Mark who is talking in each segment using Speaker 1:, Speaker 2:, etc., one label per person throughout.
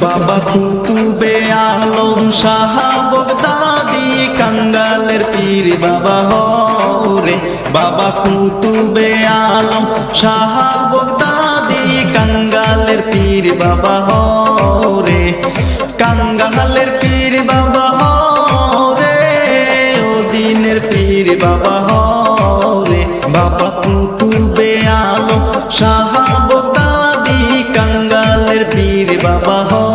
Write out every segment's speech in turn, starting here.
Speaker 1: বাবা কুতুবে আলম সাহাবক দাদি কাঙ্গালের পীর বাবা হরে বাবা কুতুবে আলম সাহাবক দাদি কাঙ্গালের পীর বাবা হরে কাঙ্গালের পীর বাবা হরে ও দিনের পীর বাবা হরে বাবা কুতুবে আলম সাহাবক দাদি কাঙ্গালের পীর বাবা হরে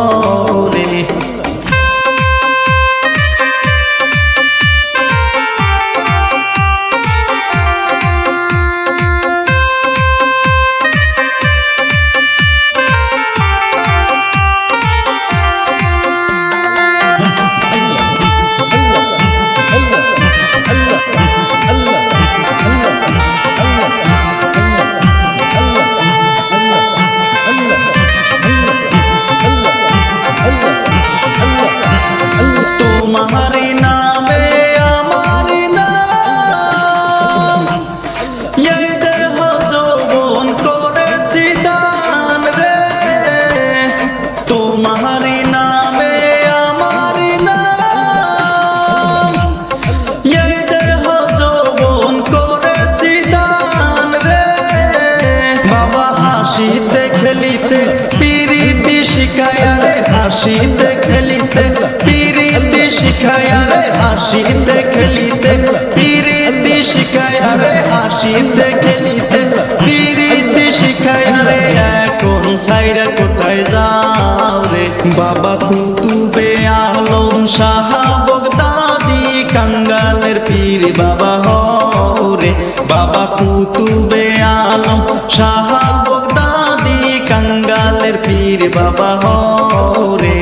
Speaker 1: হাসিতে খেলিতে পিরিতি শিখায় রে, হাসিতে খেলিতে পিরিতি শিখায় রে, হাসিতে খেলিতে পিরিতি শিখায় রে। এখন ছাইরা কোথায় যাও রে? বাবা কুতুবে আলম সাহাবক দাদি কাঙ্গালের পীর বাবা হরে বাবা কুতুবে আলম সাহাবক দাদি কাঙ্গালের পীর বাবা হরে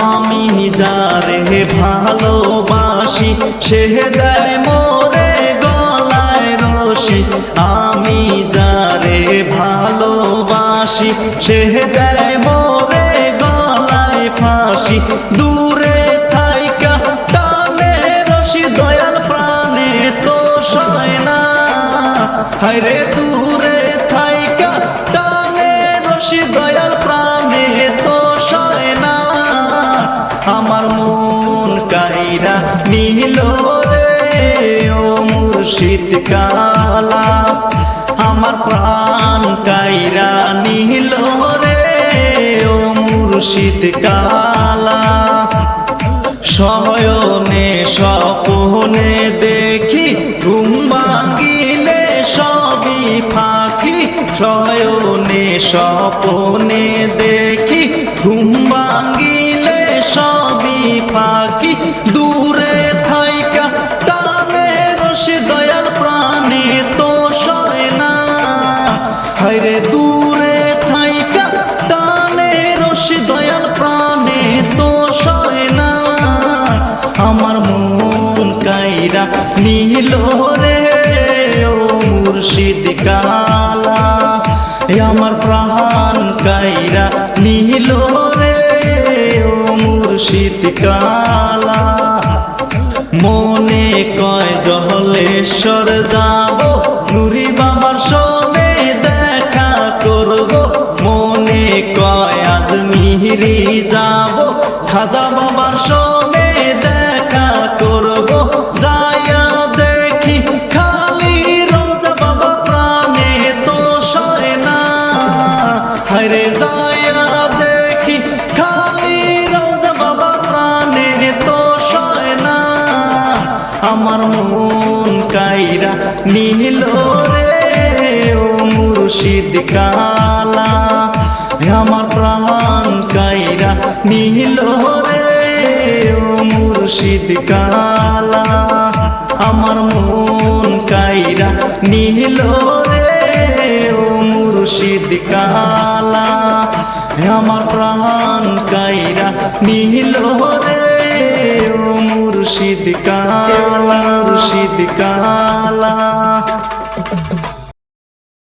Speaker 1: আমি যারে ভালোবাসি, সে দেয় মোরে গলায় রশি। আমি যারে ভালোবাসি, সে দেয় মোরে গলায় ফাঁসি। দূরে থাইকা টানে হায়রে দূরে আমার মন কাইরা নীল রে, ও মুর্শিদ কালা। আমার প্রাণ কাইরা নীল রে, ও মুর্শিদ কালা। শয়নে সপনে দেখি, ঘুম ভাঙিলে সবই ফাঁকি। শয়নে সপনে দেখি, ঘুম ফাঁকি দূরে থাইকা টানে রশি দয়াল প্রাণে তো সয় না। হায়রে দূরে থাইকা টানে রশি দয়াল প্রাণে তো সয় না। আমার মন কাইরা নীল রে, ও মুর্শিদ কালা। আমার প্রাণ কাইরা নীল রে। মুর্শিদ কালা, মনে কয় জহলেশ্বর যাব। নুরি বাবার সবে দেখা করব। মনে কয় আজ মিহিরি যাব। খাজা বাবার সবে আমার মন কাইরা নীল রে ও মুর্শিদ কালা। আমার প্রাণ কাইরা নীল রে ও মুর্শিদ কালা। আমার মন কাইরা নীল রে ও মুর্শিদ কালা। আমার প্রাণ কাইরা নীল রে ও মুর্শিদ কালা মুর্শিদ কালা